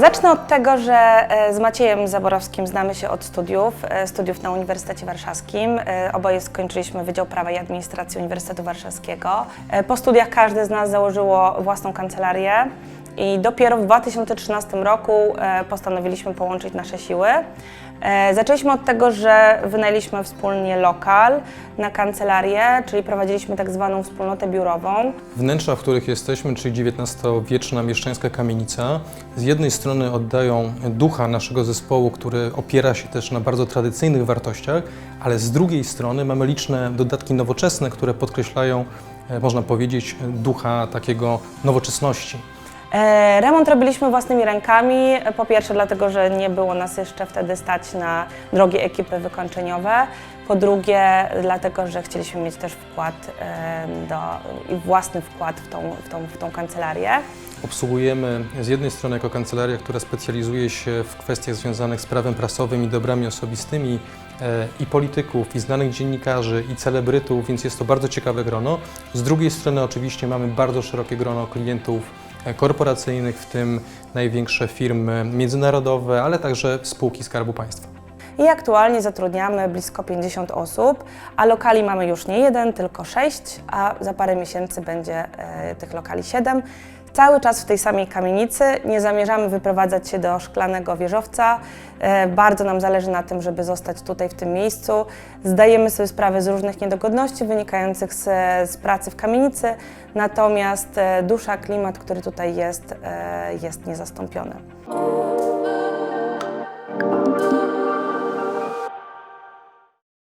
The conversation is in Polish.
Zacznę od tego, że e, z Maciejem Zaborowskim znamy się od studiów, e, studiów na Uniwersytecie Warszawskim. E, Oboje skończyliśmy Wydział Prawa i Administracji Uniwersytetu Warszawskiego. Po studiach każdy z nas założyło własną kancelarię i dopiero w 2013 roku e, postanowiliśmy połączyć nasze siły. E, Zaczęliśmy od tego, że wynajęliśmy wspólnie lokal na kancelarię, czyli prowadziliśmy tak zwaną wspólnotę biurową. Wnętrza, w których jesteśmy, czyli XIX-wieczna mieszczańska kamienica, z jednej strony oddają ducha naszego zespołu, który opiera się też na bardzo tradycyjnych wartościach, ale z drugiej strony mamy liczne dodatki nowoczesne, które podkreślają, e, można powiedzieć, ducha takiego nowoczesności. E, Remont robiliśmy własnymi rękami. Po pierwsze, dlatego, że nie było nas jeszcze wtedy stać na drogie ekipy wykończeniowe. Po drugie, dlatego, że chcieliśmy mieć też wkład do, własny wkład w tą, w, tą, w tą kancelarię. Obsługujemy z jednej strony jako kancelaria, która specjalizuje się w kwestiach związanych z prawem prasowym i dobrami osobistymi e, i polityków, i znanych dziennikarzy, i celebrytów, więc jest to bardzo ciekawe grono. Z drugiej strony oczywiście mamy bardzo szerokie grono klientów korporacyjnych, w tym największe firmy międzynarodowe, ale także spółki Skarbu Państwa. I aktualnie zatrudniamy blisko 50 osób, a lokali mamy już nie jeden, tylko sześć, a za parę miesięcy będzie e, tych lokali siedem. Cały czas w tej samej kamienicy, nie zamierzamy wyprowadzać się do szklanego wieżowca. E, bardzo nam zależy na tym, żeby zostać tutaj w tym miejscu. Zdajemy sobie sprawę z różnych niedogodności wynikających z, z pracy w kamienicy, natomiast e, dusza, klimat, który tutaj jest, jest niezastąpiony.